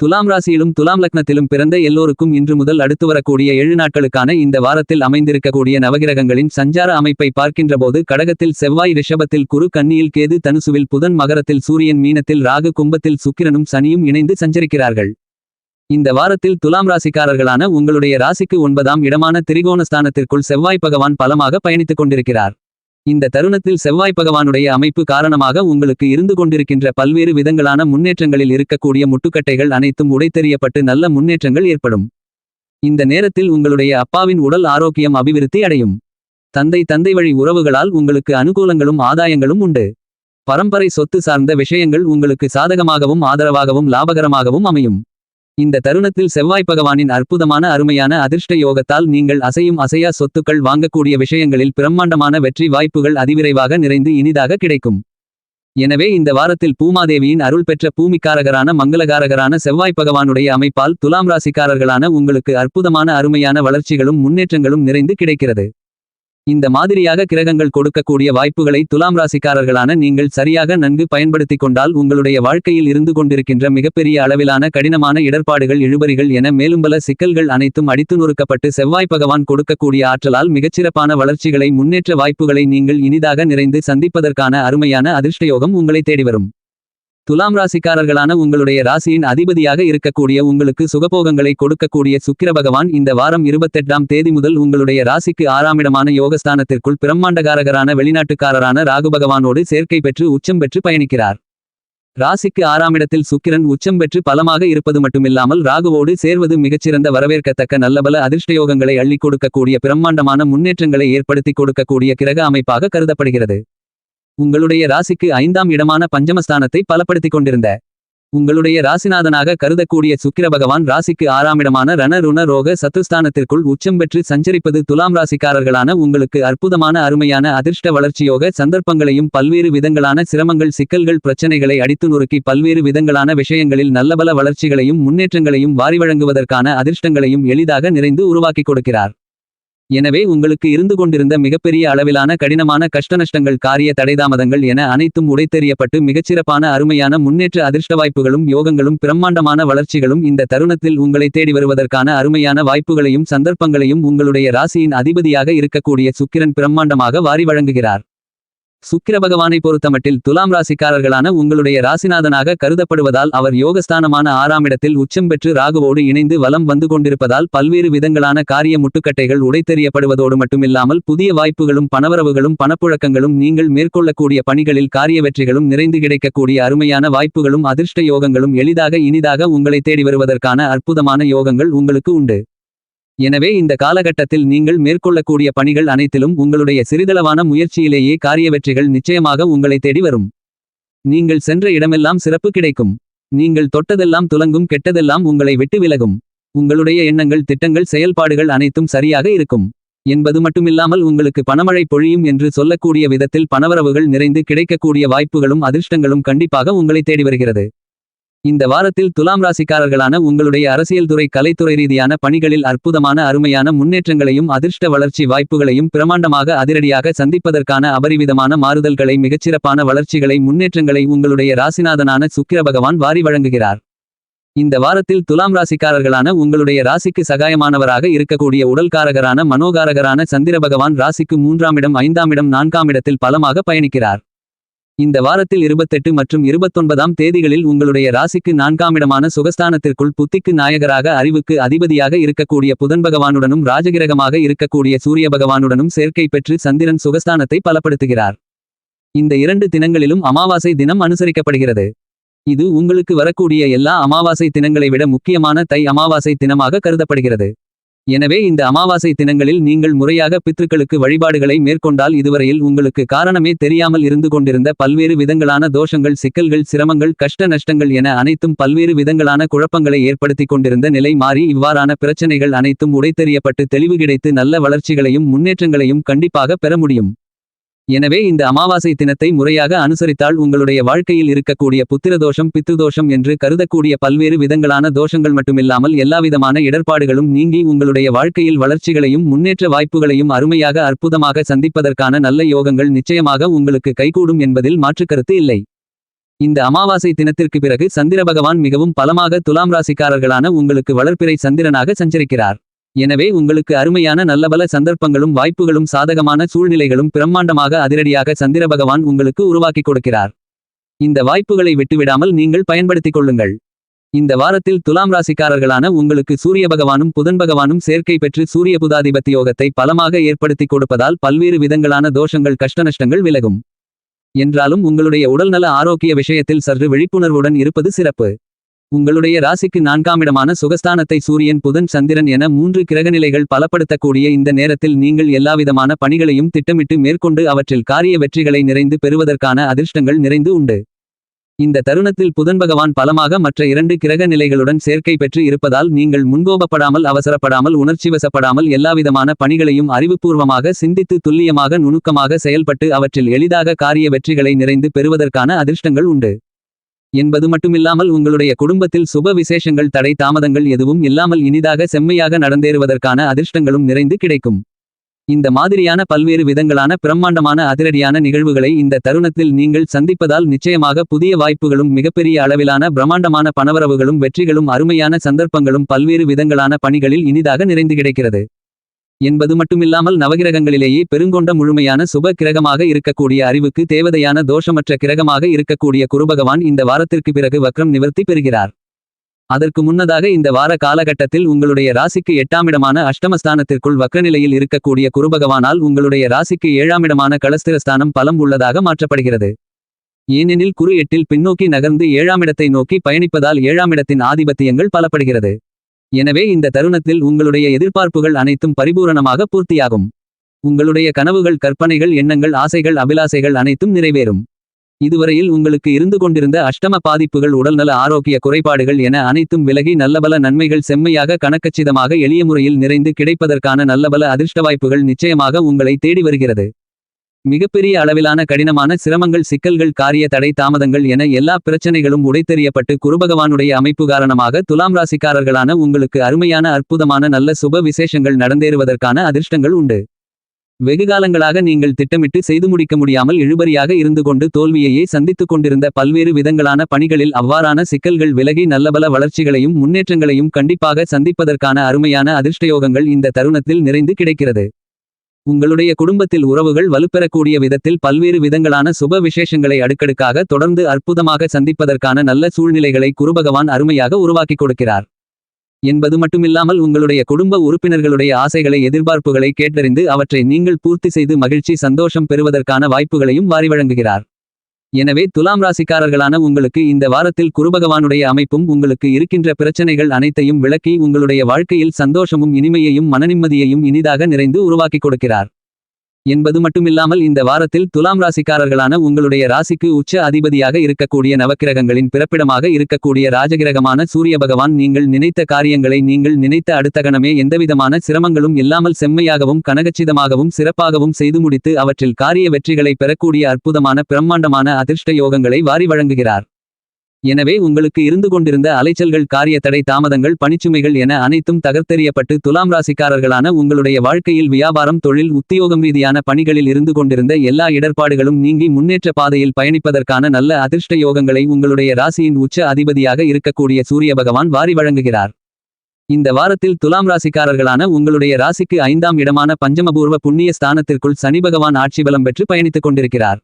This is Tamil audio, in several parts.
துலாம் ராசியிலும் துலாம் லக்னத்திலும் பிறந்த எல்லோருக்கும் இன்று முதல் அடுத்து வரக்கூடிய ஏழு நாட்களுக்கான இந்த வாரத்தில் அமைந்திருக்கக்கூடிய நவகிரகங்களின் சஞ்சார அமைப்பை பார்க்கின்றபோது கடகத்தில் செவ்வாய் ரிஷபத்தில் குரு கன்னியில் கேது தனுசுவில் புதன் மகரத்தில் சூரியன் மீனத்தில் ராகு கும்பத்தில் சுக்கிரனும் சனியும் இணைந்து சஞ்சரிக்கிறார்கள். இந்த வாரத்தில் துலாம் ராசிக்காரர்களான உங்களுடைய ராசிக்கு ஒன்பதாம் இடமான திரிகோணஸ்தானத்திற்குள் செவ்வாய் பகவான் பலமாக பயணித்துக் கொண்டிருக்கிறார். இந்த தருணத்தில் செவ்வாய் பகவானுடைய அமைப்பு காரணமாக உங்களுக்கு இருந்து கொண்டிருக்கின்ற பல்வேறு விதங்களான முன்னேற்றங்களில் இருக்கக்கூடிய முட்டுக்கட்டைகள் அனைத்தும் உடைத்தெறியப்பட்டு நல்ல முன்னேற்றங்கள் ஏற்படும். இந்த நேரத்தில் உங்களுடைய அப்பாவின் உடல் ஆரோக்கியம் அபிவிருத்தி அடையும். தந்தை தந்தை வழி உறவுகளால் உங்களுக்கு அனுகூலங்களும் ஆதாயங்களும் உண்டு. பரம்பரை சொத்து சார்ந்த விஷயங்கள் உங்களுக்கு சாதகமாகவும் ஆதரவாகவும் லாபகரமாகவும் அமையும். இந்த தருணத்தில் செவ்வாய் பகவானின் அற்புதமான அருமையான அதிர்ஷ்ட யோகத்தால் நீங்கள் அசையும் அசையா சொத்துக்கள் வாங்கக்கூடிய விஷயங்களில் பிரம்மாண்டமான வெற்றி வாய்ப்புகள் அதிவிரைவாக நிறைந்து இனிதாக கிடைக்கும். எனவே இந்த வாரத்தில் பூமாதேவியின் அருள் பெற்ற பூமிக்காரகரான மங்களகாரகரான செவ்வாய் பகவானுடைய அமைப்பால் துலாம் ராசிக்காரர்களான உங்களுக்கு அற்புதமான அருமையான வளர்ச்சிகளும் முன்னேற்றங்களும் நிறைந்து கிடைக்கிறது. இந்த மாதிரியாக கிரகங்கள் கொடுக்கக்கூடிய வாய்ப்புகளை துலாம் ராசிக்காரர்களான நீங்கள் சரியாக நன்கு பயன்படுத்திக் கொண்டால் உங்களுடைய வாழ்க்கையில் இருந்து கொண்டிருக்கின்ற மிகப்பெரிய அளவிலான கடினமான இடர்பாடுகள் இழுபறிகள் என மேலும் பல சிக்கல்கள் அனைத்தும் அடித்து நொறுக்கப்பட்டு செவ்வாய் பகவான் கொடுக்கக்கூடிய ஆற்றலால் மிகச்சிறப்பான வளர்ச்சிகளை முன்னேற்ற வாய்ப்புகளை நீங்கள் இனிதாக நிறைந்து சந்திப்பதற்கான அருமையான அதிர்ஷ்டயோகம் உங்களை தேடி வரும். துலாம் ராசிக்காரர்களான உங்களுடைய ராசியின் அதிபதியாக இருக்கக்கூடிய உங்களுக்கு சுகபோகங்களை கொடுக்கக்கூடிய சுக்கிர பகவான் இந்த வாரம் இருபத்தெட்டாம் தேதி முதல் உங்களுடைய ராசிக்கு ஆறாமிடமான யோகஸ்தானத்திற்குள் பிரம்மாண்டகாரகரான வெளிநாட்டுக்காரரான ராகு பகவானோடு சேர்க்கை பெற்று உச்சம் பெற்று பயணிக்கிறார். ராசிக்கு ஆறாமிடத்தில் சுக்கிரன் உச்சம் பெற்று பலமாக இருப்பது மட்டுமில்லாமல் ராகுவோடு சேர்வது மிகச்சிறந்த வரவேற்கத்தக்க நல்லபல அதிர்ஷ்டயோகங்களை அள்ளிக் கொடுக்கக்கூடிய பிரம்மாண்டமான முன்னேற்றங்களை ஏற்படுத்திக் கொடுக்கக்கூடிய கிரக அமைப்பாக கருதப்படுகிறது. உங்களுடைய ராசிக்கு ஐந்தாம் இடமான பஞ்சமஸ்தானத்தை பலப்படுத்திக் கொண்டிருந்த. உங்களுடைய ராசிநாதனாக கருதக்கூடிய சுக்கிர பகவான் ராசிக்கு ஆறாம் இடமான ரண ருண ரோக சத்துஸ்தானத்திற்குள் உச்சம் பெற்று சஞ்சரிப்பது துலாம் ராசிக்காரர்களான உங்களுக்கு அற்புதமான அருமையான அதிர்ஷ்ட வளர்ச்சியோக சந்தர்ப்பங்களையும் பல்வேறு விதங்களான சிரமங்கள் சிக்கல்கள் பிரச்சனைகளை அடித்து நொறுக்கி பல்வேறு விதங்களான விஷயங்களில் நல்லபல வளர்ச்சிகளையும் முன்னேற்றங்களையும் வாரி வழங்குவதற்கான அதிர்ஷ்டங்களையும் எளிதாக நிறைந்து உருவாக்கிக் கொடுக்கிறார். எனவே உங்களுக்கு இருந்து கொண்டிருந்த மிகப்பெரிய அளவிலான கடினமான கஷ்டநஷ்டங்கள் காரிய தடைதாமதங்கள் என அனைத்தும் உடைத்தெறியப்பட்டு மிகச்சிறப்பான அருமையான முன்னேற்ற அதிர்ஷ்ட வாய்ப்புகளும் யோகங்களும் பிரம்மாண்டமான வளர்ச்சிகளும் இந்த தருணத்தில் உங்களை தேடி வருவதற்கான அருமையான வாய்ப்புகளையும் சந்தர்ப்பங்களையும் உங்களுடைய ராசியின் அதிபதியாக இருக்கக்கூடிய சுக்கிரன் பிரம்மாண்டமாக வாரி வழங்குகிறார். சுக்கிர பகவானை பொறுத்தமட்டில் துலாம் ராசிக்காரர்களான உங்களுடைய ராசிநாதனாக கருதப்படுவதால் அவர் யோகஸ்தானமான ஆறாம் இடத்தில் உச்சம் பெற்று ராகுவோடு இணைந்து வலம் வந்து கொண்டிருப்பதால் பல்வேறு விதங்களான காரிய முட்டுக்கட்டைகள் உடைத்தெறியப்படுவதோடு மட்டுமில்லாமல் புதிய வாய்ப்புகளும் பணவரவுகளும் பணப்புழக்கங்களும் நீங்கள் மேற்கொள்ளக்கூடிய பணிகளில் காரிய வெற்றிகளும் நிறைந்து கிடைக்கக்கூடிய அருமையான வாய்ப்புகளும் அதிர்ஷ்ட யோகங்களும் எளிதாக இனிதாக உங்களை தேடி வருவதற்கான அற்புதமான யோகங்கள் உங்களுக்கு உண்டு. எனவே இந்த காலகட்டத்தில் நீங்கள் மேற்கொள்ளக்கூடிய பணிகள் அனைத்திலும் உங்களுடைய சிறிதளவான முயற்சியிலேயே காரிய வெற்றிகள் நிச்சயமாக உங்களை தேடி வரும். நீங்கள் சென்ற இடமெல்லாம் சிறப்பு கிடைக்கும். நீங்கள் தொட்டதெல்லாம் துலங்கும் கெட்டதெல்லாம் உங்களை விட்டு விலகும். உங்களுடைய எண்ணங்கள் திட்டங்கள் செயல்பாடுகள் அனைத்தும் சரியாக இருக்கும். என்பது மட்டுமில்லாமல் உங்களுக்கு பணமழை பொழியும் என்று சொல்லக்கூடிய விதத்தில் பணவரவுகள் நிறைந்து கிடைக்கக்கூடிய வாய்ப்புகளும் அதிர்ஷ்டங்களும் கண்டிப்பாக உங்களை தேடி வருகிறது. இந்த வாரத்தில் துலாம் ராசிக்காரர்களான உங்களுடைய அரசியல் துறை கலைத்துறை ரீதியான பணிகளில் அற்புதமான அருமையான முன்னேற்றங்களையும் அதிர்ஷ்ட வளர்ச்சி வாய்ப்புகளையும் பிரமாண்டமாக அதிரடியாக சந்திப்பதற்கான அபரிவிதமான மாறுதல்களை மிகச்சிறப்பான வளர்ச்சிகளை முன்னேற்றங்களை உங்களுடைய ராசிநாதனான சுக்கிர பகவான் வாரி வழங்குகிறார். இந்த வாரத்தில் துலாம் ராசிக்காரர்களான உங்களுடைய ராசிக்கு சகாயமானவராக இருக்கக்கூடிய உடல்காரகரான மனோகாரகரான சந்திர பகவான் ராசிக்கு மூன்றாம் இடம் ஐந்தாம் இடம் நான்காம் இடத்தில் பலமாக பயணிக்கிறார். இந்த வாரத்தில் இருபத்தெட்டு மற்றும் இருபத்தொன்பதாம் தேதிகளில் உங்களுடைய ராசிக்கு நான்காம் இடமான சுகஸ்தானத்திற்குள் புத்திக்கு நாயகராக அறிவுக்கு அதிபதியாக இருக்கக்கூடிய புதன் பகவானுடனும் ராஜகிரகமாக இருக்கக்கூடிய சூரிய பகவானுடனும் சேர்க்கை பெற்று சந்திரன் சுகஸ்தானத்தை பலப்படுத்துகிறார். இந்த இரண்டு தினங்களிலும் அமாவாசை தினம் அனுசரிக்கப்படுகிறது. இது உங்களுக்கு வரக்கூடிய எல்லா அமாவாசை தினங்களை விட முக்கியமான தை அமாவாசை தினமாக கருதப்படுகிறது. எனவே இந்த அமாவாசை தினங்களில் நீங்கள் முறையாக பித்ருக்களுக்கு வழிபாடுகளை மேற்கொண்டால் இதுவரையில் உங்களுக்கு காரணமே தெரியாமல் இருந்து கொண்டிருந்த பல்வேறு விதங்களான தோஷங்கள் சிக்கல்கள் சிரமங்கள் கஷ்ட நஷ்டங்கள் என அனைத்தும் பல்வேறு விதங்களான குழப்பங்களை ஏற்படுத்திக் கொண்டிருந்த நிலை மாறி இவ்வாறான பிரச்சனைகள் அனைத்தும் உடைத்தெறியப்பட்டு தெளிவு கிடைத்து நல்ல வளர்ச்சிகளையும் முன்னேற்றங்களையும் கண்டிப்பாக பெற முடியும். எனவே இந்த அமாவாசை தினத்தை முறையாக அனுசரித்தால் உங்களுடைய வாழ்க்கையில் இருக்கக்கூடிய புத்திரதோஷம் பித்ருதோஷம் என்று கருதக்கூடிய பல்வேறு விதங்களான தோஷங்கள் மட்டுமில்லாமல் எல்லாவிதமான இடர்பாடுகளும் நீங்கி உங்களுடைய வாழ்க்கையில் வளர்ச்சிகளையும் முன்னேற்ற வாய்ப்புகளையும் அருமையாக அற்புதமாக சந்திப்பதற்கான நல்ல யோகங்கள் நிச்சயமாக உங்களுக்கு கைகூடும் என்பதில் மாற்றுக்கருத்து இல்லை. இந்த அமாவாசை தினத்திற்கு பிறகு சந்திர பகவான் மிகவும் பலமாக துலாம் ராசிக்காரர்களான உங்களுக்கு வளர்ப்பிறை சந்திரனாக சஞ்சரிக்கிறார். எனவே உங்களுக்கு அருமையான நல்லபல சந்தர்ப்பங்களும் வாய்ப்புகளும் சாதகமான சூழ்நிலைகளும் பிரம்மாண்டமாக அதிரடியாக சந்திர பகவான் உங்களுக்கு உருவாக்கிக் கொடுக்கிறார். இந்த வாய்ப்புகளை விட்டுவிடாமல் நீங்கள் பயன்படுத்திக் கொள்ளுங்கள். இந்த வாரத்தில் துலாம் ராசிக்காரர்களான உங்களுக்கு சூரிய பகவானும் புதன் பகவானும் சேர்க்கை பெற்று சூரிய புதாதிபத்தி யோகத்தை பலமாக ஏற்படுத்திக் கொடுப்பதால் பல்வேறு விதங்களான தோஷங்கள் கஷ்டநஷ்டங்கள் விலகும். என்றாலும் உங்களுடைய உடல்நல ஆரோக்கிய விஷயத்தில் சற்று விழிப்புணர்வுடன் இருப்பது சிறப்பு. உங்களுடைய ராசிக்கு நான்காமிடமான சுகஸ்தானத்தை சூரியன் புதன் சந்திரன் என மூன்று கிரகநிலைகள் பலப்படுத்தக்கூடிய இந்த நேரத்தில் நீங்கள் எல்லாவிதமான பணிகளையும் திட்டமிட்டு மேற்கொண்டு அவற்றில் காரிய வெற்றிகளை நிறைந்து பெறுவதற்கான அதிர்ஷ்டங்கள் நிறைந்து உண்டு. இந்த தருணத்தில் புதன் பகவான் பலமாக மற்ற இரண்டு கிரக நிலைகளுடன் சேர்க்கை பெற்று இருப்பதால் நீங்கள் முன்கோபப்படாமல் அவசரப்படாமல் உணர்ச்சிவசப்படாமல் எல்லாவிதமான பணிகளையும் அறிவுபூர்வமாக சிந்தித்து துல்லியமாக நுணுக்கமாக செயல்பட்டு அவற்றில் எளிதாக காரிய வெற்றிகளை நிறைந்து பெறுவதற்கான அதிர்ஷ்டங்கள் உண்டு. என்பது மட்டுமில்லாமல் உங்களுடைய குடும்பத்தில் சுப விசேஷங்கள் தடை தாமதங்கள் எதுவும் இல்லாமல் இனிதாக செம்மையாக நடந்தேறுவதற்கான அதிர்ஷ்டங்களும் நிறைந்து கிடைக்கும். இந்த மாதிரியான பல்வேறு விதங்களான பிரம்மாண்டமான அதிரடியான நிகழ்வுகளை இந்த தருணத்தில் நீங்கள் சந்திப்பதால் நிச்சயமாக புதிய வாய்ப்புகளும் மிகப்பெரிய அளவிலான பிரம்மாண்டமான பணவரவுகளும் வெற்றிகளும் அருமையான சந்தர்ப்பங்களும் பல்வேறு விதங்களான பணிகளில் இனிதாக நிறைந்து கிடைக்கிறது. என்பது மட்டுமில்லாமல் நவகிரகங்களிலேயே பெருங்கொண்ட முழுமையான சுப கிரகமாக இருக்கக்கூடிய அறிவுக்கு தேவதையான தோஷமற்ற கிரகமாக இருக்கக்கூடிய குருபகவான் இந்த வாரத்திற்கு பிறகு வக்ரம் நிவர்த்தி பெறுகிறார். அதற்கு முன்னதாக இந்த வார காலகட்டத்தில் உங்களுடைய ராசிக்கு எட்டாமிடமான அஷ்டமஸ்தானத்திற்குள் வக்ரநிலையில் இருக்கக்கூடிய குருபகவானால் உங்களுடைய ராசிக்கு ஏழாமிடமான களஸ்திரஸ்தானம் பலம் உள்ளதாக மாற்றப்படுகிறது. ஏனெனில் குரு எட்டில் பின்னோக்கி நகர்ந்து ஏழாமிடத்தை நோக்கி பயணிப்பதால் ஏழாமிடத்தின் ஆதிபத்தியங்கள் பலப்படுகிறது. எனவே இந்த தருணத்தில் உங்களுடைய எதிர்பார்ப்புகள் அனைத்தும் பரிபூரணமாக பூர்த்தியாகும். உங்களுடைய கனவுகள் கற்பனைகள் எண்ணங்கள் ஆசைகள் அபிலாசைகள் அனைத்தும் நிறைவேறும். இதுவரையில் உங்களுக்கு இருந்து கொண்டிருந்த அஷ்டம பாதிப்புகள் உடல்நல ஆரோக்கிய குறைபாடுகள் என அனைத்தும் விலகி நல்லபல நன்மைகள் செம்மையாக கணக்கச்சிதமாக எளிய முறையில் நிறைந்து கிடைப்பதற்கான நல்லபல அதிர்ஷ்ட வாய்ப்புகள் நிச்சயமாக உங்களை தேடி வருகிறது. மிகப்பெரிய அளவிலான கடினமான சிரமங்கள் சிக்கல்கள் காரிய தடை தாமதங்கள் என எல்லா பிரச்சனைகளும் உடைத்தெறியப்பட்டு குருபகவானுடைய அமைப்பு காரணமாக துலாம் ராசிக்காரர்களான உங்களுக்கு அருமையான அற்புதமான நல்ல சுப விசேஷங்கள் நடந்தேறுவதற்கான அதிர்ஷ்டங்கள் உண்டு. வெகுகாலங்களாக நீங்கள் திட்டமிட்டு செய்து முடிக்க முடியாமல் இழுபறியாக இருந்து கொண்டு தோல்வியையே சந்தித்துக் கொண்டிருந்த பல்வேறு விதங்களான பணிகளில் அவ்வாறான சிக்கல்கள் விலகி நல்லபல வளர்ச்சிகளையும் முன்னேற்றங்களையும் கண்டிப்பாக சந்திப்பதற்கான அருமையான அதிர்ஷ்டயோகங்கள் இந்த தருணத்தில் நிறைந்து கிடைக்கிறது. உங்களுடைய குடும்பத்தில் உறவுகள் வலுப்பெறக்கூடிய விதத்தில் பல்வேறு விதங்களான சுப விசேஷங்களை அடுக்கடுக்காக தொடர்ந்து அற்புதமாக சந்திப்பதற்கான நல்ல சூழ்நிலைகளை குருபகவான் அருமையாக உருவாக்கிக் கொடுக்கிறார். என்பது மட்டுமில்லாமல் உங்களுடைய குடும்ப உறுப்பினர்களுடைய ஆசைகளை எதிர்பார்ப்புகளை கேட்டறிந்து அவற்றை நீங்கள் பூர்த்தி செய்து மகிழ்ச்சி சந்தோஷம் பெறுவதற்கான வாய்ப்புகளையும் வாரி வழங்குகிறார். எனவே துலாம் ராசிக்காரர்களான உங்களுக்கு இந்த வாரத்தில் குருபகவானுடைய அமைப்பும் உங்களுக்கு இருக்கின்ற பிரச்சனைகள் அனைத்தையும் விளக்கி உங்களுடைய வாழ்க்கையில் சந்தோஷமும் இனிமையையும் மனநிம்மதியையும் இனிதாக நிறைந்து உருவாக்கிக் கொடுக்கிறார். என்பது மட்டுமில்லாமல் இந்த வாரத்தில் துலாம் ராசிக்காரர்களான உங்களுடைய ராசிக்கு உச்ச அதிபதியாக இருக்கக்கூடிய நவக்கிரகங்களின் பிறப்பிடமாக இருக்கக்கூடிய ராஜகிரகமான சூரிய பகவான் நீங்கள் நினைத்த காரியங்களை நீங்கள் நினைத்த அடுத்த கணமே எந்தவிதமான சிரமங்களும் இல்லாமல் செம்மையாகவும் கனகச்சிதமாகவும் சிறப்பாகவும் செய்து முடித்து அவற்றில் காரிய வெற்றிகளை பெறக்கூடிய அற்புதமான பிரம்மாண்டமான அதிர்ஷ்ட யோகங்களை வாரி வழங்குகிறார். எனவே உங்களுக்கு இருந்து கொண்டிருந்த அலைச்சல்கள் காரிய தடை தாமதங்கள் பணிச்சுமைகள் என அனைத்தும் தகர்த்தெறியப்பட்டு துலாம் ராசிக்காரர்களான உங்களுடைய வாழ்க்கையில் வியாபாரம் தொழில் உத்தியோகம் ரீதியான பணிகளில் இருந்து கொண்டிருந்த எல்லா இடர்பாடுகளும் நீங்கி முன்னேற்ற பாதையில் பயணிப்பதற்கான நல்ல அதிர்ஷ்ட யோகங்களை உங்களுடைய ராசியின் உச்ச அதிபதியாக இருக்கக்கூடிய சூரிய பகவான் வாரி வழங்குகிறார். இந்த வாரத்தில் துலாம் ராசிக்காரர்களான உங்களுடைய ராசிக்கு ஐந்தாம் இடமான பஞ்சமபூர்வ புண்ணிய ஸ்தானத்திற்குள் சனி பகவான் ஆட்சி பலம் பெற்று பயணித்துக் கொண்டிருக்கிறார்.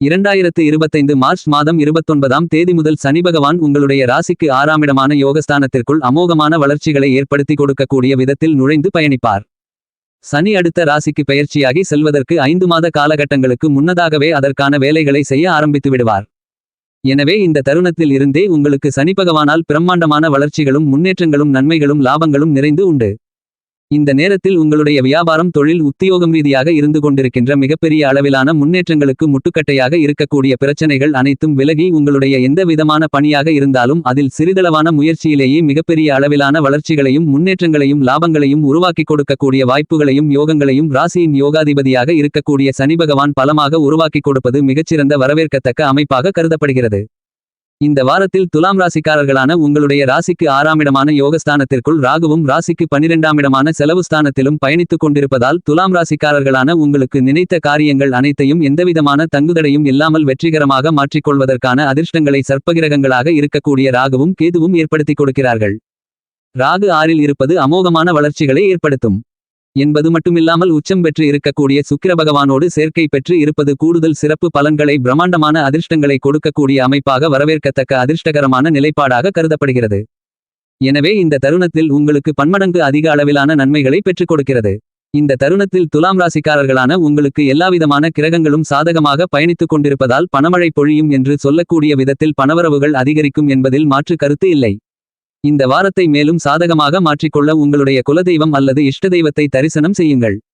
இரண்டாயிரத்து இருபத்தைந்து மார்ச் மாதம் இருபத்தொன்பதாம் தேதி முதல் சனி பகவான் உங்களுடைய ராசிக்கு ஆறாமிடமான யோகஸ்தானத்திற்குள் அமோகமான வளர்ச்சிகளை ஏற்படுத்தி கொடுக்கக்கூடிய விதத்தில் நுழைந்து பயணிப்பார். சனி அடுத்த ராசிக்கு பெயர்ச்சியாகி செல்வதற்கு ஐந்து மாத காலகட்டங்களுக்கு முன்னதாகவே அதற்கான வேலைகளை செய்ய ஆரம்பித்து விடுவார். எனவே இந்த தருணத்தில் இருந்தே உங்களுக்கு சனி பகவானால் பிரம்மாண்டமான வளர்ச்சிகளும் முன்னேற்றங்களும் நன்மைகளும் லாபங்களும் நிறைந்து உண்டு. இந்த நேரத்தில் உங்களுடைய வியாபாரம் தொழில் உத்தியோகம் ரீதியாக இருந்து கொண்டிருக்கின்ற மிகப்பெரிய அளவிலான முன்னேற்றங்களுக்கு முட்டுக்கட்டையாக இருக்கக்கூடிய பிரச்சனைகள் அனைத்தும் விலகி உங்களுடைய எந்த விதமான பணியாக இருந்தாலும் அதில் சிறிதளவான முயற்சியிலேயே மிகப்பெரிய அளவிலான வளர்ச்சிகளையும் முன்னேற்றங்களையும் லாபங்களையும் உருவாக்கி கொடுக்கக்கூடிய வாய்ப்புகளையும் யோகங்களையும் ராசியின் யோகாதிபதியாக இருக்கக்கூடிய சனி பகவான் பலமாக உருவாக்கி கொடுப்பது மிகச்சிறந்த வரவேற்கத்தக்க அமைப்பாக கருதப்படுகிறது. இந்த வாரத்தில் துலாம் ராசிக்காரர்களான உங்களுடைய ராசிக்கு ஆறாமிடமான யோகஸ்தானத்திற்குள் ராகுவும் ராசிக்கு பனிரெண்டாமிடமான செலவுஸ்தானத்திலும் பயணித்துக் கொண்டிருப்பதால் துலாம் ராசிக்காரர்களான உங்களுக்கு நினைத்த காரியங்கள் அனைத்தையும் எந்தவிதமான தங்குதடையும் இல்லாமல் வெற்றிகரமாக மாற்றிக்கொள்வதற்கான அதிர்ஷ்டங்களை சர்ப்பகிரகங்களாக இருக்கக்கூடிய ராகுவும் கேதுவும் ஏற்படுத்திக் கொடுக்கிறார்கள். ராகு ஆறில் இருப்பது அமோகமான வளர்ச்சிகளை ஏற்படுத்தும். என்பது மட்டுமில்லாமல் உச்சம் பெற்று இருக்கக்கூடிய சுக்கிர பகவானோடு சேர்க்கை பெற்று இருப்பது கூடுதல் சிறப்பு பலன்களை பிரம்மாண்டமான அதிர்ஷ்டங்களை கொடுக்கக்கூடிய அமைப்பாக வரவேற்கத்தக்க அதிர்ஷ்டகரமான நிலைப்பாடாக கருதப்படுகிறது. எனவே இந்த தருணத்தில் உங்களுக்கு பன்மடங்கு அதிக அளவிலான நன்மைகளை பெற்றுக் கொடுக்கிறது. இந்த தருணத்தில் துலாம் ராசிக்காரர்களான உங்களுக்கு எல்லாவிதமான கிரகங்களும் சாதகமாக பயணித்துக் கொண்டிருப்பதால் பணமழை பொழியும் என்று சொல்லக்கூடிய விதத்தில் பணவரவுகள் அதிகரிக்கும் என்பதில் மாற்று கருத்து இல்லை. இந்த வாரத்தை மேலும் சாதகமாக மாற்றிக்கொள்ள உங்களுடைய குலதெய்வம் அல்லது இஷ்ட தெய்வத்தை தரிசனம் செய்யுங்கள்.